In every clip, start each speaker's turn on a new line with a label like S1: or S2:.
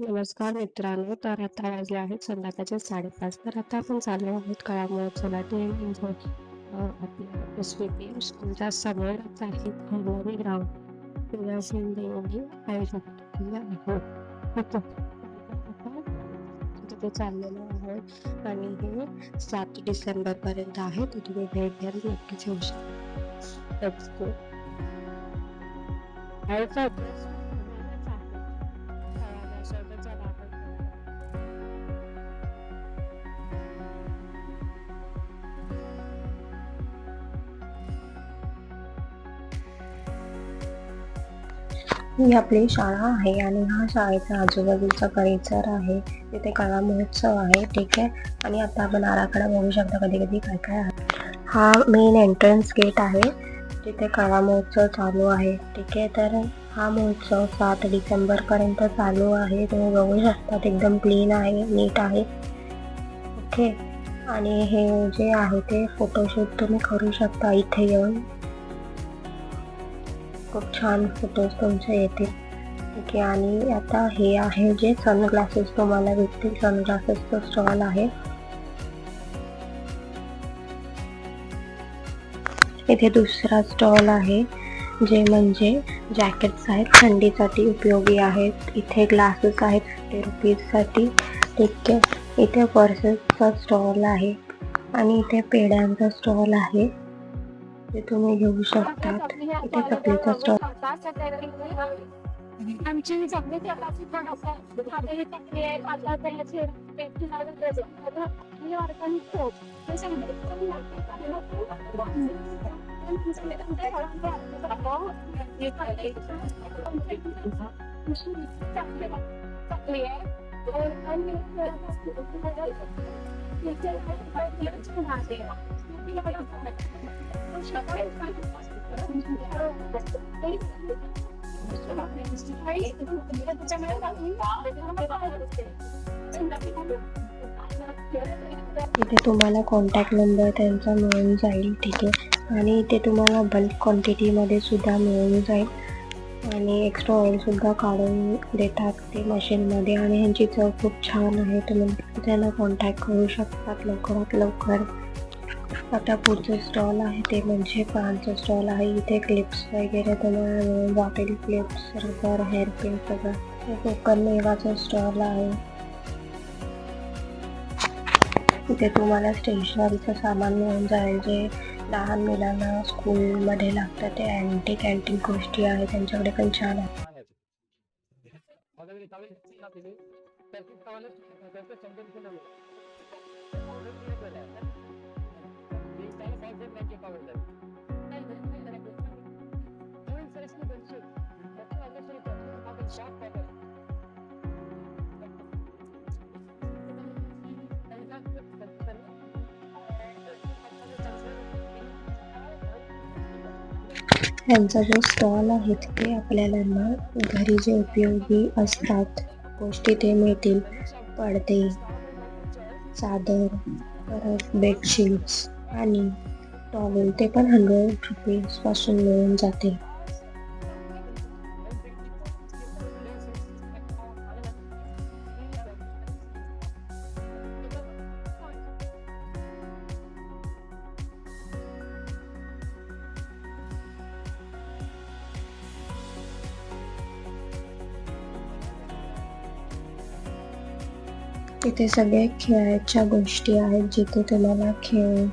S1: नमस्कार मित्रांनो तर आता वाजले आहेत संध्याकाळचे साडेपाच. तर आता आपण चाललो आहोत कळा महोत्सवाला म्हणजे आपल्या एस व्ही पी स्कूलच्या समोरच आहे खंडोरी ग्राउंड पूजा शिंदे यांनी आयोजित केले आहे? हो. तिथे चाललेलो आहोत आणि हे सात डिसेंबर पर्यंत आहे. तर तुम्ही भेट द्याल नक्कीच येऊ शकता.
S2: ही आपली शाळा आहे आणि हा शाळेचा आजूबाजूचा परिसर आहे. तिथे कला महोत्सव आहे ठीक आहे? आणि आता आपण आराखडा बघू शकता कधी कधी काय काय आहे. हा मेन एंट्रन्स गेट आहे. तिथे कला महोत्सव चालू आहे ठीक आहे? तर हा महोत्सव सात डिसेंबरपर्यंत चालू आहे. तुम्ही बघू शकता एकदम क्लीन आहे नीट आहे. ओके? आणि हे जे आहे ते फोटोशूट तुम्ही करू शकता. इथे येऊन खूप छान फोटोज तुमचे येतील. ठीक आहे आणि आता हे आहे जे सनग्लासेस तुम्हाला भेटतील. सनग्लासेसचा स्टॉल आहे. इथे दुसरा स्टॉल आहे जे म्हणजे जॅकेट्स आहेत. थंडीसाठी उपयोगी आहेत. इथे ग्लासेस आहेत फिफ्टी रुपीजसाठी ठीक आहे इथे पर्सेसचा स्टॉल आहे. आणि इथे पेड्यांचा स्टॉल आहे. ते तुम्ही घेऊ शकता इथे चकलीचा स्टॉल
S3: आमची सगळे प्रकारची प्रोडक्ट आता आहे आता ऑर्गॅनिक हे सगळे कमी
S2: इथे तुम्हाला कॉन्टॅक्ट नंबर त्यांचा मिळून जाईल ठीक आहे? आणि इथे तुम्हाला बल्क क्वांटिटीमध्ये सुद्धा मिळून जाईल. आणि एक्स्ट्रा ऑइलसुद्धा काढून देतात ते मशीनमध्ये आणि ह्यांची चव खूप छान आहे. तुम्ही त्यांना कॉन्टॅक्ट करू शकतात लवकरात लवकर. आता पुढचं स्टॉल आहे ते म्हणजे पानचं स्टॉल आहे. इथे क्लिप्स वगैरे तुम्हाला मिळून जातील क्लिप्स रबर हेअरपिन सगळं. हे कोकण स्टॉल आहे. इथे तुम्हाला स्टेशनरीचं सामान मिळून जाईल. जे लहान मुलांना स्कूलमध्ये लागतं ते अँटी कॅन्टीन गोष्टी आहेत. त्यांच्याकडे पण छान आहे. यांचा जो स्टॉल आहे ते आपल्याला ना घरी जे उपयोगी असतात गोष्टी ते मिळतील. पडदे चादर परत बेडशीट्स आणि टॉवेल ते पण हंड्रेड रुपीजपासून मिळून जाते तिथे सगळे खेळायच्या गोष्टी आहेत जिथे तुम्हाला खेळ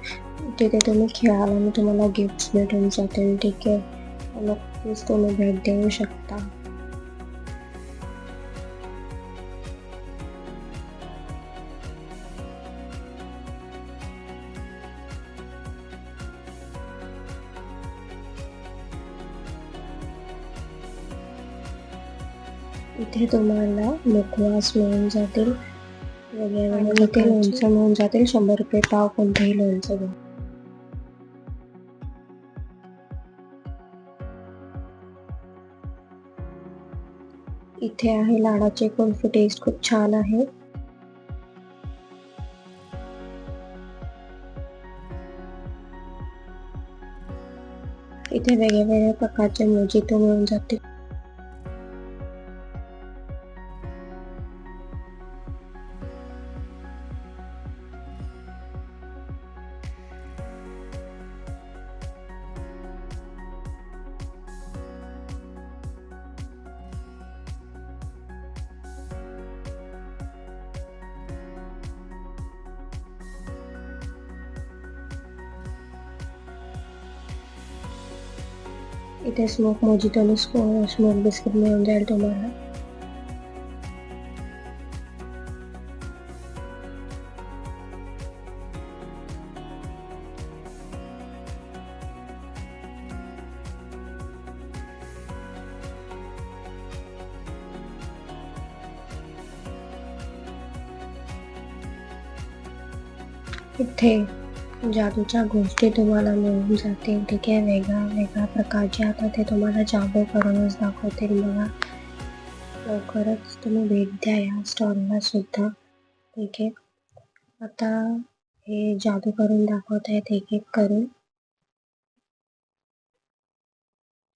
S2: तिथे तुम्ही खेळाल आणि तुम्हाला गिफ्ट्स भेटून जातील ठीक आहे? नक्कीच तुम्ही भेट देऊ शकता. इथे तुम्हाला मुखवास मिळून जातील. वेगवेगळे इथे लोणचं मिळून जातील. शंभर रुपये पाव कोणतंही लोणचं घ्या इथे आहे लाडाचे कुल्फी टेस्ट खूप छान आहे. इथे वेगवेगळ्या प्रकारचे मोजितो मिळून जातील. इथे स्मोक मोजिटो आणि स्मोक बिस्किट मिळून जाईल तुम्हाला इथे जादूच्या गोष्टी तुम्हाला मिळून जातील ठीक आहे? वेगळ्या वेगळ्या प्रकारचे आता ते तुम्हाला जादू करूनच दाखवतील बघा. लवकरच तुम्ही भेट द्या या स्टॉलला सुद्धा ठीक आहे? आता हे जादू करून दाखवत आहेत एक एक करून.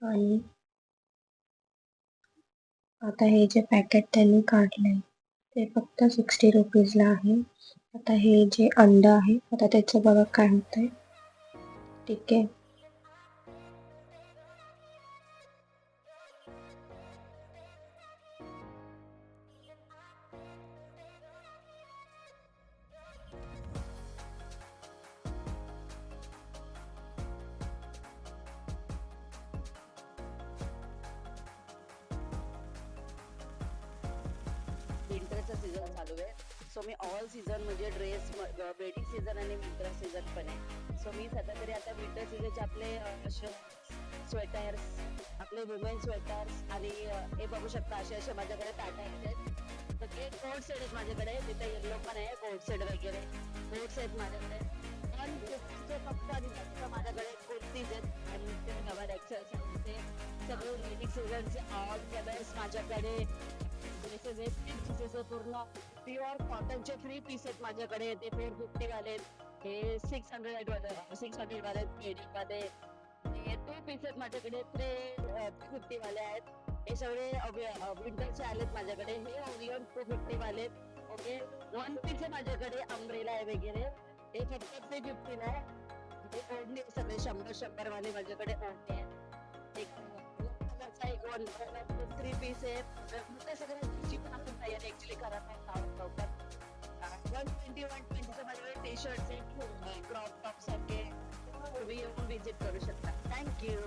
S2: आणि आता हे जे पॅकेट त्यांनी काढलंय ते फक्त सिक्स्टी रुपीजला आहे. आता हे जे अंड आहे आता त्याचं बघा काय होतंय. ठीक आहे.
S4: विंटरचा सीझन चालू आहे. सो मी ऑल सीझन म्हणजे ड्रेस वेडिंग सीझन आणि विंटर सीझन पण आहे. सो मी सध्या तरी आता विंटर सीझनचे आपले स्वेटर्स आपले वुमेन स्वेटर्स आणि हे बघू शकता असे असे माझ्याकडे पॅटर्न्स आहेत तर ते कोट सेट आहेत माझ्याकडे. तिथे येल्लो पण आहे कोट सेट वगैरे. कोट्स आहेत माझ्याकडे. पण कुर्तीचे फक्त आणि फक्त माझ्याकडे कुर्तीज आहेत आणि ते डबल एक्सेल ते सगळे वेडिंग सीझनचे ऑल कलर्स माझ्याकडे. पूर्ण प्युअर कॉटनचे थ्री पीस आहेत माझ्याकडे. ते फोर फिफ्टी वाले हे सिक्स हंड्रेड वाले सिक्स हंड्रेड वाले. वेडिंगमध्ये टू पीस आहेत माझ्याकडे. ते फिफ्टी वाले आहेत. हे सगळे विंटरचे आलेत माझ्याकडे. हे ओरियन टू फिफ्टी वाले ओके वन पीस आहे माझ्याकडे. अम्ब्रेला आहे वगैरे. हे फक्त थ्री फिफ्टीला आहे. हे ओढणी सगळे. शंभर शंभर वाले माझ्याकडे ओढणी आहेत. एक थ्री पीस आहे. ते सगळ्या गोष्टी पण आपण तयारी ऍक्च्युली करत नाही आहोत लवकर. वन ट्वेंटी वन ट्वेंटीचं माझ्याकडे टी शर्ट आहे क्रॉप टॉप सारखे. तुम्ही येऊन विजिट करू शकता. थँक्यू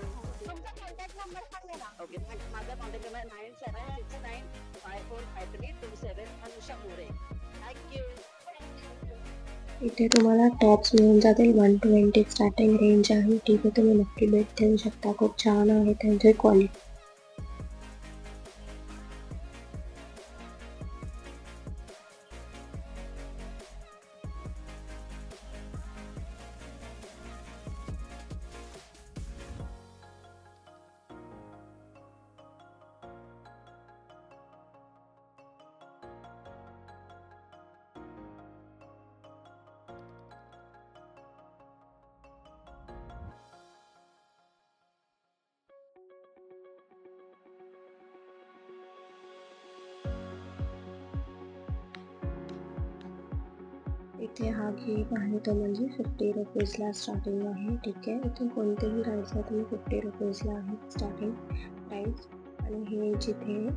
S3: तुमचा कॉन्टॅक्ट नंबर सांगा ना.
S4: ओके माझा contact number nine seven six nine five four five three two seven Anusha More. Thank you
S2: इथे तुम्हाला टॉप्स मिळून जातील. वन ट्वेंटी स्टार्टिंग रेंज आहे. ठीक आहे तुम्ही नक्की भेट देऊ शकता. खूप छान आहे त्यांची क्वालिटी इथे हा गेम आहे तो म्हणजे फिफ्टी रुपीजला स्टार्टिंग आहे ठीक आहे? इथे कोणतेही राहायचं तुम्ही फिफ्टी रुपीजला आहे स्टार्टिंग प्राईस आणि हे जिथे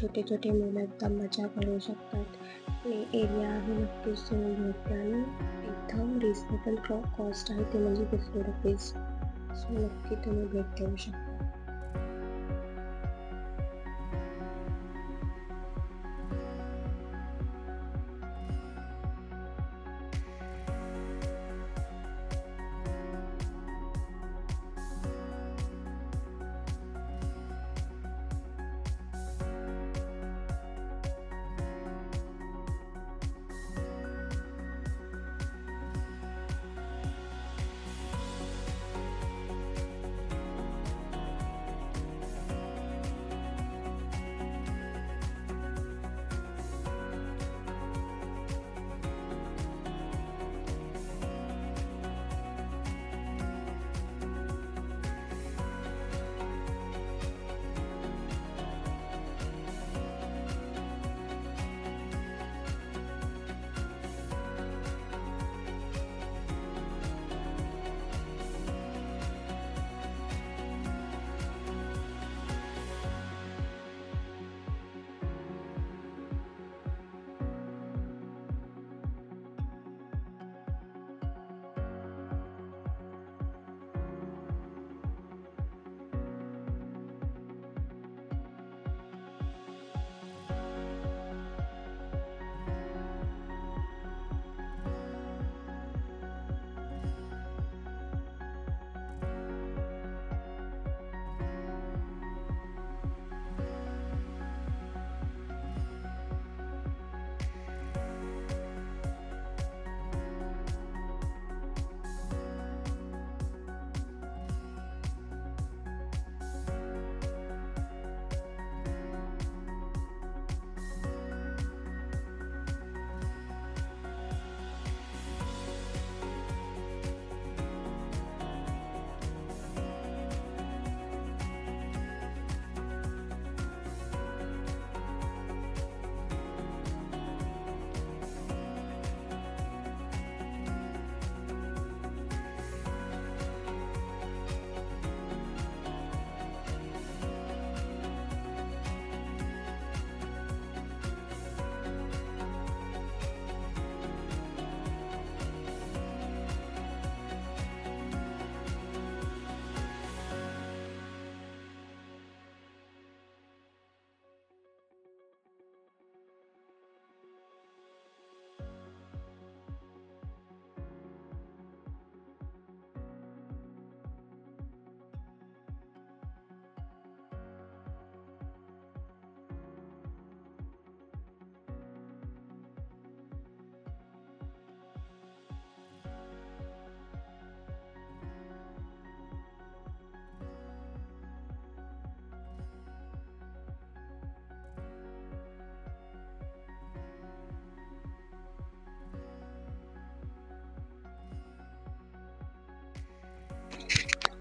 S2: छोटे छोटे मुलं एकदम मजा करू शकतात. प्ले एरिया आहे नक्कीच तुम्ही भेटते आणि एकदम रिजनेबल कॉस्ट आहे ते म्हणजे फिफ्टी रुपीज सो नक्की तुम्ही भेट देऊ शकता.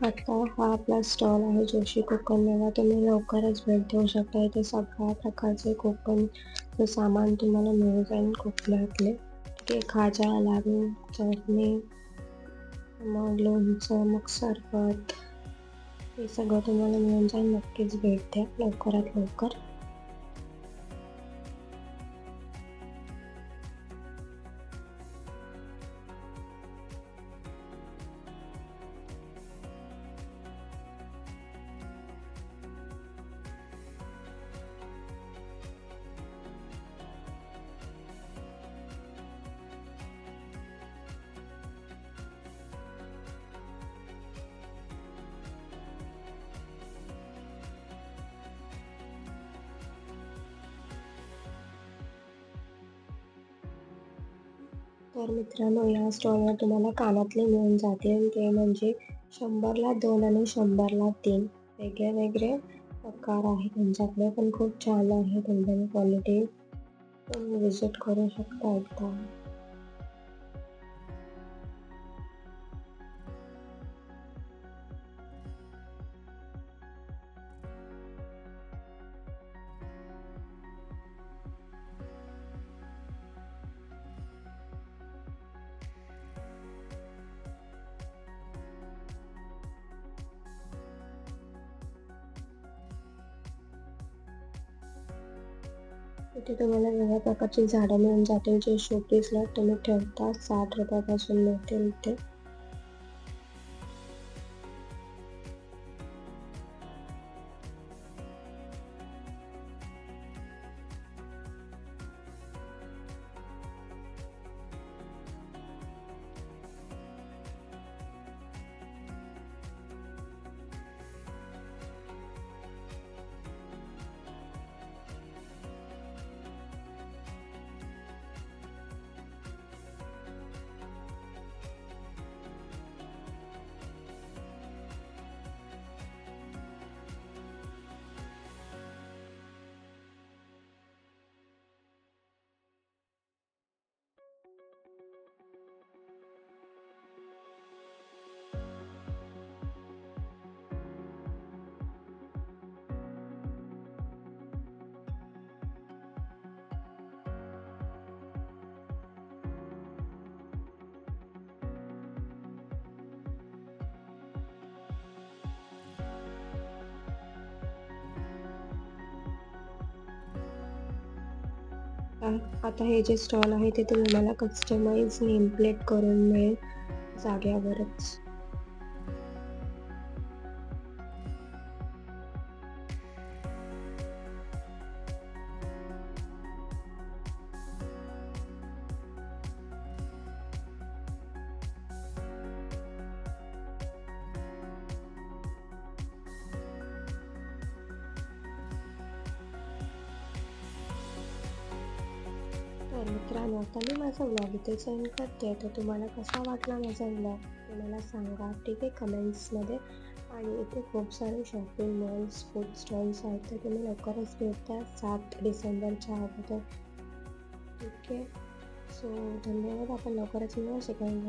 S2: आता हा आपला स्टॉल आहे जोशी कोकण. मेळा तुम्ही लवकरच भेट देऊ शकता इथे सगळ्या प्रकारचे कोकणचं सामान तुम्हाला मिळून जाईल कोकणातले. ठीक आहे खाजा लाडू चटणी मग लोणचं मग सरबत हे सगळं तुम्हाला मिळून जाईल. नक्कीच भेट द्या लवकरात लवकर. तर मित्रांनो या स्टॉलवर तुम्हाला कानातले मिळून जातील ते म्हणजे शंभरला दोन आणि शंभरला तीन. वेगळे वेगळे प्रकार आहे त्यांच्याकडे पण खूप छान आहे. त्यांच्याकडे क्वालिटी तुम्ही विजिट करू शकता एकदा. इथे तुम्हाला वेगळ्या प्रकारची झाडं मिळून जातील जे शोपीसला तुम्ही ठेवता. साठ रुपयापासून मिळतील इथे. आता हे जे स्टॉल आहे ते तुम्हाला कस्टमाइज नेम प्लेट करून मिळेल जाग्यावरच. तर मित्रांनो आता मी माझा व्लॉग इथे सेंड करते. तर तुम्हाला कसा वाटला माझा व्लॉग तुम्हाला मला सांगा. ठीक आहे कमेंट्समध्ये आणि इथे खूप सारे शॉपिंग मॉल्स फूड स्टॉल्स आहेत. तर तुम्ही लवकरच भेटता सात डिसेंबरच्या अगोदर. ठीक आहे. सो धन्यवाद. आपण लवकरच मिळू सेकंड